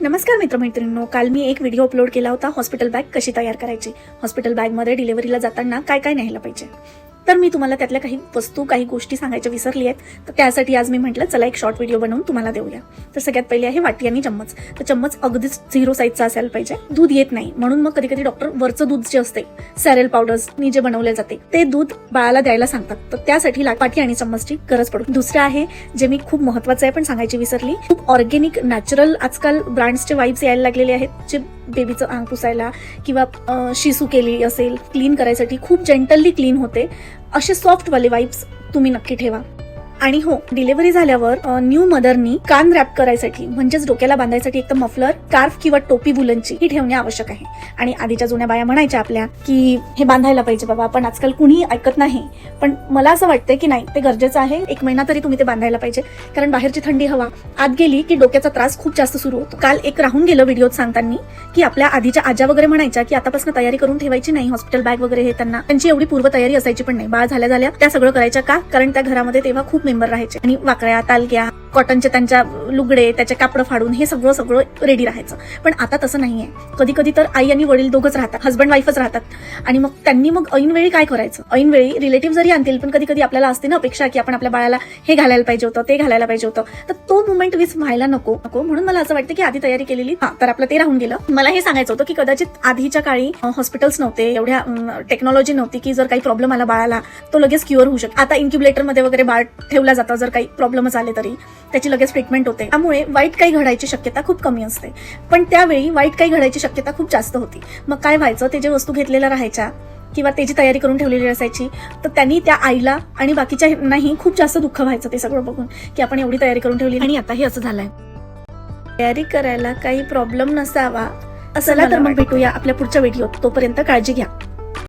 नमस्कार मित्रमैत्रिणींनो काल मी एक व्हिडिओ अपलोड केला होता हॉस्पिटल बॅग कशी तयार करायची? हॉस्पिटल बॅगमध्ये डिलिव्हरीला जाताना काय काय न्यायला पाहिजे? तर मी तुम्हाला त्यातल्या काही वस्तू काही गोष्टी सांगायच्या विसरली आहेत. तर त्यासाठी आज मी म्हटलं चला एक शॉर्ट व्हिडिओ बनवून तुम्हाला देऊया. तर सगळ्यात पहिले आहे वाटी आणि चम्मच. तर चम्मच अगदीच झिरो साईजचा असायला पाहिजे. दूध येत नाही. म्हणून मग कधी कधी डॉक्टर वरचं दूध जे असते सॅरेल पावडर्सनी जे बनवले जाते ते दूध बाळाला द्यायला सांगतात. तर त्यासाठी ला- वाटी आणि चम्मचची गरज पडू दुसरं आहे जे मी खूप महत्वाचं आहे पण सांगायची विसरली खूप ऑर्गेनिक नॅचरल आजकाल ब्रँड्सचे वाईब्स यायला लागलेले आहेत जे बेबीचं अंग पुसायला किंवा शिसू केली असेल क्लीन करायसाठी खूप जेंटलली क्लीन होते. असे सॉफ्टवाले वाईप्स तुम्ही नक्की ठेवा. आणि हो डिलिव्हरी झाल्यावर न्यू मदरनी कान रॅप करायसाठी म्हणजेच डोक्याला बांधायसाठी एक तर मफलर कार्फ किंवा टोपी बुलनची ही ठेवणे आवश्यक आहे. आणि आधीच्या जुन्या बाया म्हणायच्या आपल्या की हे बांधायला पाहिजे बाबा पण आजकाल कुणीही ऐकत नाही. पण मला असं वाटतं की नाही ते गरजेचं आहे. एक महिना तरी तुम्ही ते बांधायला पाहिजे. कारण बाहेरची थंडी हवा आत गेली की डोक्याचा त्रास खूप जास्त सुरू होतो. काल एक राहून गेलं व्हिडिओत सांगताना की आपल्या आधीच्या आजा वगैरे म्हणायच्या की आतापासून तयारी करून ठेवायची नाही हॉस्पिटल बॅग वगैरे हे त्यांना. त्यांची एवढी पूर्व तयारी असायची पण नाही. बाळ झाल्या झाल्या त्या सगळं करायच्या का? कारण त्या घरामध्ये तेव्हा खूप मेंबर राहायचे. आणि वाकड्या तालग्या कॉटनचे त्यांच्या लुगडे त्याचे कापड फाडून हे सगळं सगळं रेडी राहायचं. पण आता तसं नाहीये. कधी कधी तर आई आणि वडील दोघंच राहतात. हस्बंड वाईफच राहतात. आणि मग त्यांनी मग ऐनवेळी काय करायचं? ऐनवेळी रिलेटिव्ह जरी आणतील पण कधी कधी आपल्याला असते ना अपेक्षा की आपण आपल्या बाळाला हे घालायला पाहिजे होतं ते घालायला पाहिजे होतं. तर तो मुमेंट विस व्हायला नको. नको. म्हणून मला असं वाटतं की आधी तयारी केलेली. हा तर आपलं ते राहून गेलं. मला हे सांगायचं होतं की कदाचित आधीच्या काळी हॉस्पिटल्स नव्हते. एवढ्या टेक्नॉलॉजी नव्हती की जर काही प्रॉब्लेम आला बाळाला तो लगेच क्युअर होऊ शकतो. आता इन्क्युबलेटरमध्ये वगैरे बाळ ठेवला जातं जर काही प्रॉब्लेमच आले तरी. त्याची लगेच ट्रीटमेंट होते. त्यामुळे वाईट काही घडायची शक्यता खूप कमी असते. पण त्यावेळी वाईट काही घडायची शक्यता खूप जास्त होती. मग काय व्हायचं? ते जे वस्तू घेतलेल्या राहायच्या किंवा त्याची तयारी करून ठेवलेली असायची तर त्यांनी त्या आईला आणि बाकीच्या नाही खूप जास्त दुःख व्हायचं ते सगळं बघून की आपण एवढी तयारी करून ठेवली आणि आता हे असं झालंय. तयारी करायला काही प्रॉब्लेम नसावा. असला तर मग भेटूया आपल्या पुढच्या व्हिडिओत तोपर्यंत काळजी घ्या.